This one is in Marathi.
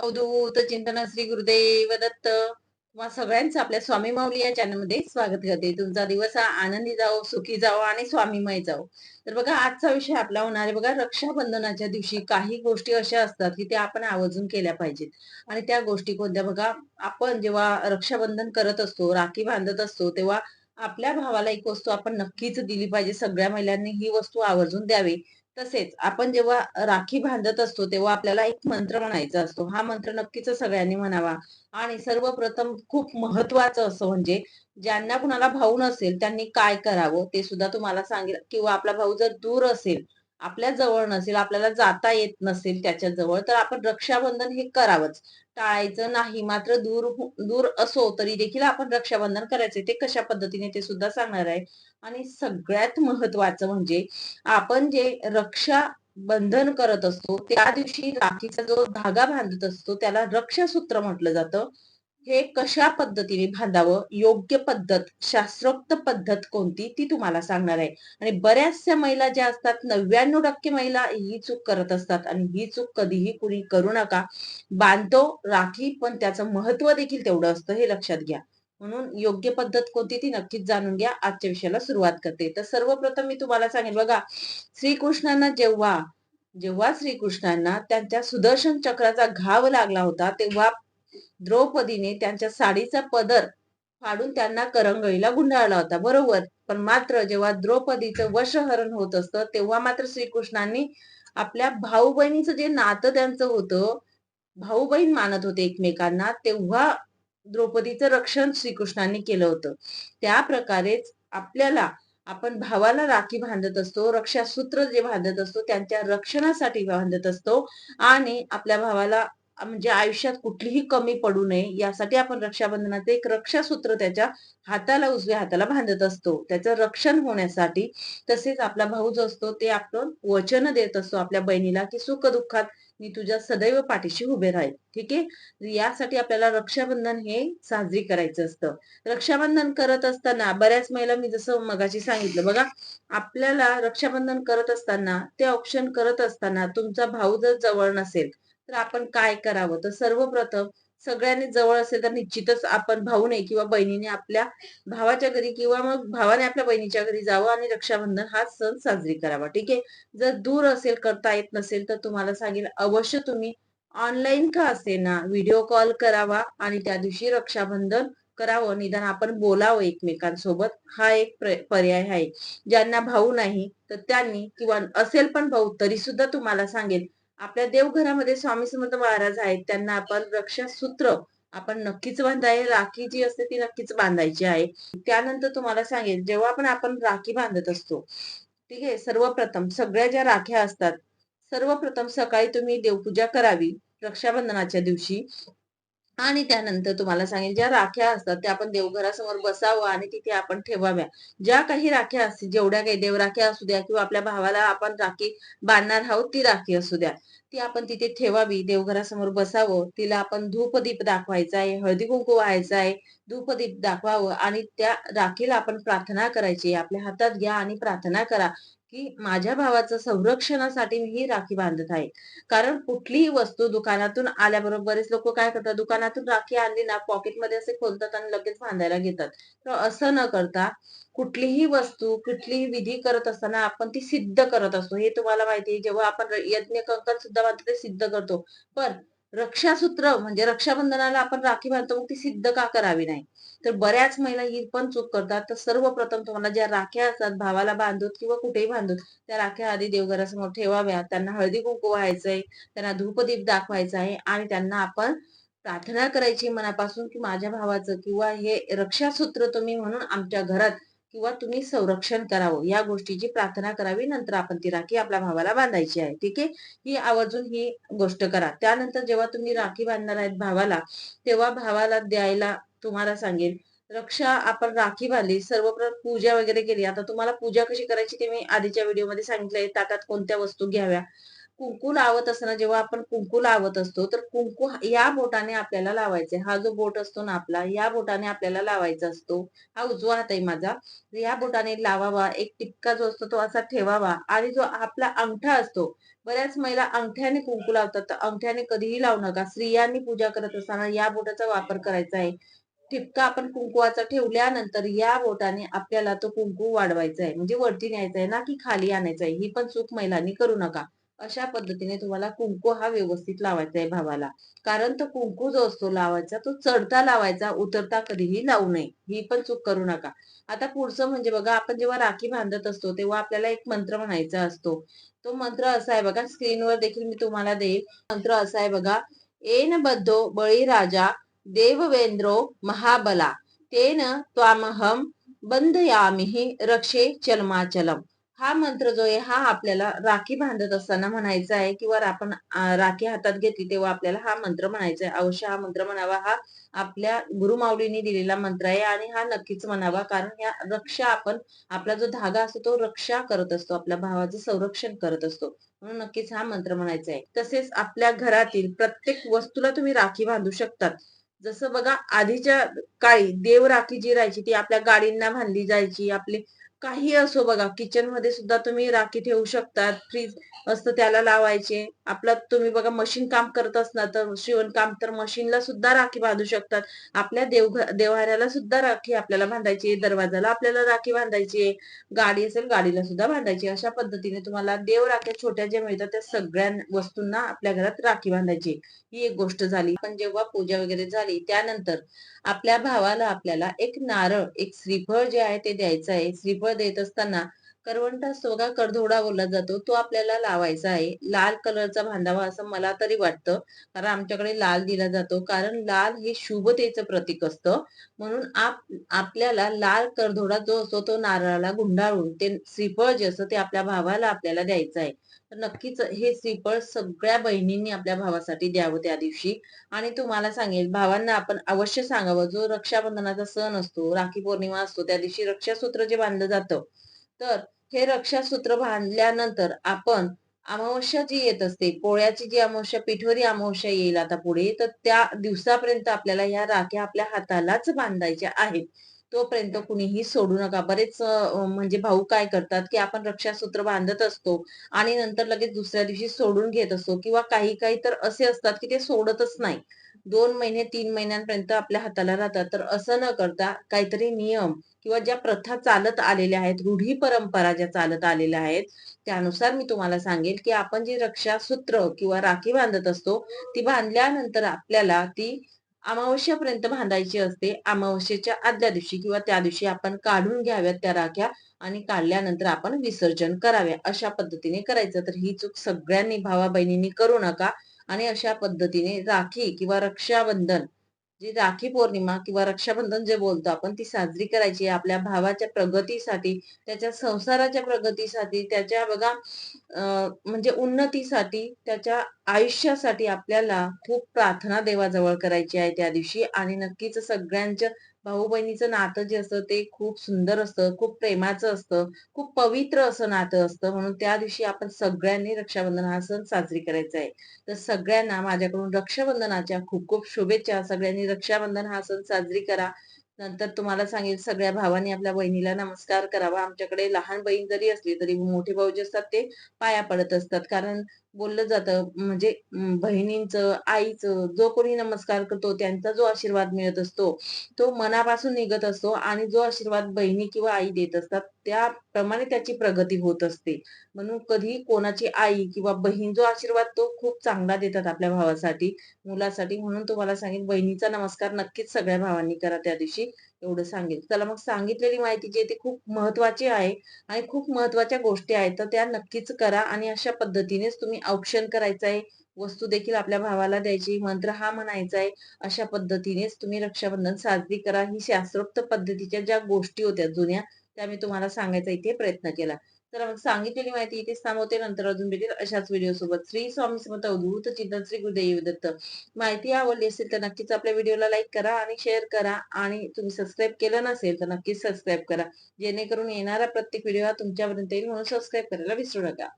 अवधूत चिंतन श्री गुरुदेव दत्त तुम्हा सगळ्यांचं आपल्या स्वामी माऊली या चॅनलमध्ये स्वागत करते. तुमचा दिवस हा आनंदी जाओ सुखी जाओ आणि स्वामीमय जाओ तर बघा आजचा विषय आपला होणार आहे बघा रक्षाबंधनाच्या दिवशी काही गोष्टी अशा असतात की त्या आपण आवर्जून केल्या पाहिजेत. आणि त्या गोष्टी कोणत्या? बघा आपण जेव्हा रक्षाबंधन करत असतो राखी बांधत असतो तेव्हा आपल्या भावाला एक वस्तू आपण नक्कीच दिली पाहिजे. सगळ्या महिलांनी ही वस्तू आवर्जून द्यावी. तसेच आपण जेव्हा राखी बांधत असतो तेव्हा आपल्याला एक मंत्र म्हणायचा असतो. हा मंत्र नक्कीच सगळ्यांनी म्हणावा. आणि सर्वप्रथम खूप महत्वाचं असं म्हणजे ज्यांना कुणाला भाऊ नसेल त्यांनी काय करावं ते सुद्धा तुम्हाला सांगेल. किंवा आपला भाऊ जर दूर असेल आपल्या जवळ नसेल आपल्याला जाता येत नसेल त्याच्याजवळ तर आपण रक्षाबंधन हे करावंच. टाळायचं नाही मात्र दूर दूर असो तरी देखील आपण रक्षाबंधन करायचे. ते कशा पद्धतीने ते सुद्धा सांगणार आहे. आणि सगळ्यात महत्वाचं म्हणजे आपण जे रक्षा बंधन करत असतो त्या दिवशी राखीचा जो धागा बांधत असतो त्याला रक्षासूत्र म्हटलं जातं. हे कशा पद्धतीने बांधावं? योग्य पद्धत शास्त्रोक्त पद्धत कोणती? ती तुम्हाला सांगणार आहे. आणि बऱ्याचशा महिला ज्या असतात नव्याण्णव टक्के महिला ही चूक करत असतात. आणि ही चूक कधीही कुणी करू नका. बांधतो राखी पण त्याचं महत्त्व देखील तेवढं असतं हे लक्षात घ्या. म्हणून योग्य पद्धत कोणती ती नक्कीच जाणून घ्या. आजच्या विषयाला सुरुवात करते. तर सर्वप्रथम मी तुम्हाला सांगेन बघा श्रीकृष्णांना जेव्हा जेव्हा श्रीकृष्णांना त्यांच्या सुदर्शन चक्राचा घाव लागला होता तेव्हा द्रौपदीने त्यांच्या साडीचा पदर फाडून त्यांना करंगळीला गुंडाळला होता. बरोबर? पण मात्र जेव्हा द्रौपदीचं वशहरण होत असतं तेव्हा मात्र श्रीकृष्णांनी आपल्या भाऊ बहिणीचं जे नातं त्यांचं होतं भाऊ बहीण मानत होते एकमेकांना तेव्हा द्रौपदीचं रक्षण श्रीकृष्णांनी केलं होतं. त्या प्रकारेच आपल्याला आपण भावाला राखी बांधत असतो रक्षासूत्र जे बांधत असतो त्यांच्या रक्षणासाठी बांधत असतो आणि आपल्या भावाला म्हणजे आयुष्यात कुठलीही कमी पडू नये यासाठी आपण रक्षाबंधनाचे एक रक्षासूत्र त्याच्या हाताला उजव्या हाताला बांधत असतो. त्याचं रक्षण होण्यासाठी तसेच आपला भाऊ जो असतो ते आपण वचन देत असतो आपल्या बहिणीला की सुख दुःखात मी तुझ्या सदैव पाठीशी उभे राहील. ठीक आहे? यासाठी आपल्याला रक्षाबंधन हे साजरी करायचं असतं. रक्षाबंधन करत असताना बऱ्याच महिला मी जसं मगाशी सांगितलं बघा आपल्याला रक्षाबंधन करत असताना ते ऑप्शन करत असताना तुमचा भाऊ जर जवळ नसेल तर आपण काय करावं? तर सर्वप्रथम सगळ्यांनी जवळ असेल तर निश्चितच आपण भाऊने किंवा बहिणीने आपल्या भावाच्या घरी किंवा मग भावाने आपल्या बहिणीच्या घरी जावं आणि रक्षाबंधन हा सण साजरी करावा. ठीक आहे? जर दूर असेल करता येत नसेल तर तुम्हाला सांगेल अवश्य तुम्ही ऑनलाईन का असे ना व्हिडिओ कॉल करावा आणि त्या दिवशी रक्षाबंधन करावं. निदान आपण बोलावं एकमेकांसोबत. हा एक पर्याय आहे. ज्यांना भाऊ नाही तर त्यांनी किंवा असेल पण भाऊ तरी सुद्धा तुम्हाला सांगेल आपल्या देवघरामध्ये स्वामी समर्थ महाराज आहेत त्यांना आपण रक्षासूत्र आपण नक्कीच बांधाय राखी जी असते ती नक्कीच बांधायची आहे. त्यानंतर तुम्हाला सांगेल जेव्हा पण आपण राखी बांधत असतो ठीक आहे सर्वप्रथम सगळ्या ज्या राख्या असतात सर्वप्रथम सकाळी तुम्ही देवपूजा करावी रक्षाबंधनाच्या दिवशी. आणि त्यानंतर तुम्हाला सांगेल ज्या राख्या असतात त्या आपण देवघरासमोर बसावं आणि तिथे आपण ठेवाव्या. ज्या काही राख्या असतील जेवढ्या काही देवराख्या असू द्या किंवा आपल्या भावाला आपण राखी बांधणार आहोत ती राखी असू द्या. ती आपण तिथे ठेवावी देवघरासमोर बसावं तिला आपण धूपदीप दाखवायचा आहे हळदी कुंकू व्हायचा आहे धूपदीप दाखवावं आणि त्या राखीला आपण प्रार्थना करायची आपल्या हातात घ्या आणि प्रार्थना करा की माझ्या भावाचं संरक्षणासाठी मी ही राखी बांधत आहे. कारण कुठलीही वस्तू दुकानातून आल्याबरोबर बरेच लोक काय करतात दुकानातून राखी आणली ना पॉकेटमध्ये असे खोलतात आणि लगेच बांधायला घेतात. तर असं न करता कुठलीही वस्तू कुठलीही विधी करत असताना आपण ती सिद्ध करत असतो. हे तुम्हाला माहिती आहे जेव्हा आपण यज्ञ कंकण सुद्धा बांधतो ते सिद्ध करतो. पण रक्षासूत्र म्हणजे रक्षाबंधनाला आपण राखी बांधतो मग ती सिद्ध का करावी नाही? तर बऱ्याच महिला ही पण चूक करतात. तर सर्वप्रथम तुम्हाला ज्या राख्या असतात भावाला बांधूत किंवा कुठेही बांधूत त्या राख्या आधी देवघरासमोर ठेवाव्या त्यांना हळदी कुंकू व्हायचंय त्यांना धूपदीप दाखवायचा आहे आणि त्यांना आपण प्रार्थना करायची मनापासून की माझ्या भावाचं किंवा हे रक्षासूत्र तुम्ही म्हणून आमच्या घरात किंवा तुम्ही संरक्षण करावं. या गोष्टीची प्रार्थना करावी. नंतर आपण ती राखी आपल्या भावाला बांधायची आहे. ठीक आहे? ही आवर्जून ही गोष्ट करा. त्यानंतर जेव्हा तुम्ही राखी बांधणार आहेत भावाला तेव्हा भावाला द्यायला तुम्हाला सांगेल रक्षा आपण राखी बांधली. सर्वप्रथम पूजा वगैरे केली. आता तुम्हाला पूजा कशी करायची ते मी आधीच्या व्हिडिओमध्ये सांगितलंय. ताटात कोणत्या वस्तू घ्याव्या? कुंकू लावत असताना जेव्हा आपण कुंकू लावत असतो तर कुंकू या बोटाने आपल्याला लावायचे. हा जो बोट असतो ना आपला या बोटाने आपल्याला लावायचा असतो. हा उजवा हात आहे माझा. या बोटाने लावावा. एक टिपका जो असतो तो असा ठेवावा. आणि जो आपला अंगठा असतो बऱ्याच महिला अंगठ्याने कुंकू लावतात. तर अंगठ्याने कधीही लावू नका. स्त्रियांनी पूजा करत असताना या बोटाचा वापर करायचा आहे. ठिपका आपण कुंकुवाचा ठेवल्यानंतर या बोटाने आपल्याला तो कुंकू वाढवायचा आहे. म्हणजे वरती न्यायचा आहे ना की खाली आणायचा आहे. ही पण चूक महिलांनी करू नका. अशा पद्धतीने तुम्हाला कुंकू हा व्यवस्थित लावायचा आहे भावाला. कारण तो कुंकू जो असतो लावायचा तो चढता लावायचा उतरता कधीही लावू नये. ही पण चूक करू नका. आता पुढचं म्हणजे बघा आपण जेव्हा राखी बांधत असतो तेव्हा आपल्याला एक मंत्र म्हणायचा असतो. तो मंत्र असा आहे बघा स्क्रीनवर देखील मी तुम्हाला देईल मंत्र असा आहे बघा एन बद्धो बळीराजा देववेंद्रो महाबला तेन त्वामहम बंधयामिही रक्षे चलमाचलम. हा मंत्र जो आहे हा आपल्याला राखी बांधत असताना म्हणायचा आहे किंवा आपण राखी हातात घेतली तेव्हा आपल्याला हा मंत्र म्हणायचा आहे. अवश्य हा मंत्र म्हणावा. हा आपल्या गुरुमाऊलींनी दिलेला मंत्र आहे आणि हा नक्कीच म्हणावा. कारण या रक्षा आपण आपला जो धागा असतो तो रक्षा करत असतो. आपल्या भावाचं संरक्षण करत असतो. म्हणून नक्कीच हा मंत्र म्हणायचा आहे. तसेच आपल्या घरातील प्रत्येक वस्तूला तुम्ही राखी बांधू शकतात. जसं बघा आधीच्या काळी देव राखी जी राहायची ती आपल्या गाडींना बांधली जायची. आपले काही असो बघा किचनमध्ये सुद्धा तुम्ही राखी ठेवू शकतात फ्रीज असतं त्याला लावायचे. आपला तुम्ही बघा मशीन काम करत असणार तर शिवणकाम तर मशीनला सुद्धा राखी बांधू शकतात. आपल्या देव देवाऱ्याला सुद्धा राखी आपल्याला बांधायची दरवाजाला आपल्याला राखी बांधायची गाडी असेल गाडीला सुद्धा बांधायची. अशा पद्धतीने तुम्हाला देव राख्या छोट्या ज्या मिळतात त्या सगळ्या वस्तूंना आपल्या घरात राखी बांधायची. ही एक गोष्ट झाली. पण जेव्हा पूजा वगैरे झाली त्यानंतर आपल्या भावाला आपल्याला एक नारळ एक श्रीफळ जे आहे ते द्यायचं आहे. श्रीफळ देत असताना करवंटा सोगा करधोडा बोलला जातो. तो आपल्याला लावायचा आहे. लाल कलरचा बांधावा असं मला तरी वाटतं. कारण आमच्याकडे लाल दिला जातो. कारण लाल हे शुभतेचं प्रतीक असतं. म्हणून आप आपल्याला लाल करधोडा जो असतो तो नारळाला गुंडाळून ते श्रीफळ जे असतं ते आपल्या भावाला आपल्याला द्यायचं आहे. तर नक्कीच हे श्रीफळ सगळ्या बहिणींनी आपल्या भावासाठी द्यावं त्या दिवशी. आणि तुम्हाला सांगेल भावांना आपण अवश्य सांगावं जो रक्षाबंधनाचा सण असतो राखी पौर्णिमा असतो त्या दिवशी रक्षासूत्र जे बांधलं जातं तर हे रक्षासूत्र बांधल्यानंतर आपण अमावस्या जी येत असते पोळ्याची जी अमावस्या पिठोरी अमावस्या येईल आता पुढे तर त्या दिवसापर्यंत आपल्याला या राख्या आपल्या हातालाच बांधायच्या आहेत. तोपर्यंत कुणीही सोडू नका. बरेच म्हणजे भाऊ काय करतात की आपण रक्षासूत्र बांधत असतो आणि नंतर लगेच दुसऱ्या दिवशी सोडून घेत असतो किंवा काही काही तर असे असतात की ते सोडतच नाही. दोन महिने तीन महिन्यांपर्यंत आपल्या हाताला राहतात. तर असं न करता काहीतरी नियम किंवा ज्या प्रथा चालत आलेल्या आहेत रूढी परंपरा ज्या चालत आलेल्या आहेत त्यानुसार मी तुम्हाला सांगेल की आपण जी रक्षासूत्र किंवा राखी बांधत असतो ती बांधल्यानंतर आपल्याला ती अमावस्यापर्यंत बांधायची असते. अमावस्येच्या आदल्या दिवशी किंवा त्या दिवशी आपण काढून घ्याव्यात त्या राख्या आणि काढल्यानंतर आपण विसर्जन कराव्या अशा पद्धतीने करायचं. तर ही चूक सगळ्यांनी भावा बहिणींनी करू नका आणि अशा पद्धतीने राखी किंवा रक्षाबंधन जी राखी पौर्णिमा किंवा रक्षाबंधन जे बोलतो आपण ती साजरी करायची. आहे आपल्या भावाच्या प्रगतीसाठी त्याच्या संसाराच्या प्रगतीसाठी त्याच्या बघा म्हणजे उन्नतीसाठी त्याच्या आयुष्यासाठी आपल्याला खूप प्रार्थना देवाजवळ करायची आहे त्या दिवशी. आणि नक्कीच सगळ्यांच्या भाऊ बहिणीचं नातं जे असतं ते खूप सुंदर असतं खूप प्रेमाचं असतं खूप पवित्र असं नातं असतं. म्हणून त्या दिवशी आपण सगळ्यांनी रक्षाबंधन हा सण साजरी करायचा आहे. तर सगळ्यांना माझ्याकडून रक्षाबंधनाच्या खूप खूप शुभेच्छा. सगळ्यांनी रक्षाबंधन हा सण साजरी करा. नंतर तुम्हाला सांगेल सगळ्या भावांनी आपल्या बहिणीला नमस्कार करावा. आमच्याकडे लहान बहीण जरी असली तरी मोठे भाऊ जे असतात ते पाया पडत असतात. कारण बोललं जातं. म्हणजे बहिणींचं आईचं जो कोणी नमस्कार करतो त्यांचा जो आशीर्वाद मिळत असतो तो मनापासून निघत असतो आणि जो आशीर्वाद बहिणी किंवा आई देत असतात त्याप्रमाणे त्याची प्रगती होत असते. म्हणून कधी कोणाची आई किंवा बहीण जो आशीर्वाद तो खूप चांगला देतात आपल्या भावासाठी मुलासाठी. म्हणून तुम्हाला सांगेन बहिणीचा नमस्कार नक्कीच सगळ्या भावांनी करा त्या दिवशी. एवढं सांगेल. चला मग सांगितलेली माहिती जी आहे ती खूप महत्वाची आहे आणि खूप महत्त्वाच्या गोष्टी आहेत तर त्या नक्कीच करा आणि अशा पद्धतीनेच तुम्ही औक्षण करायचं आहे वस्तू देखील आपल्या भावाला द्यायची मंत्र हा म्हणायचा आहे अशा पद्धतीनेच तुम्ही रक्षाबंधन साजरी करा. ही शास्त्रोक्त पद्धतीच्या ज्या गोष्टी होत्या जुन्या त्या मी तुम्हाला सांगायचा इथे प्रयत्न केला. तर मग सांगितलेली माहिती इथेच थांबवते. नंतर अजून भेटेल अशाच व्हिडिओ सोबत. श्री स्वामी समर्थ अवधूत चिंतन श्री गुरुदेव दत्त. माहिती आवडली असेल तर नक्कीच आपल्या व्हिडिओला लाईक करा आणि शेअर करा. आणि तुम्ही सबस्क्राईब केलं नसेल तर नक्कीच सबस्क्राईब करा. जेणेकरून येणारा प्रत्येक व्हिडिओ हा तुमच्यापर्यंत येईल म्हणून सबस्क्राईब करायला विसरू नका.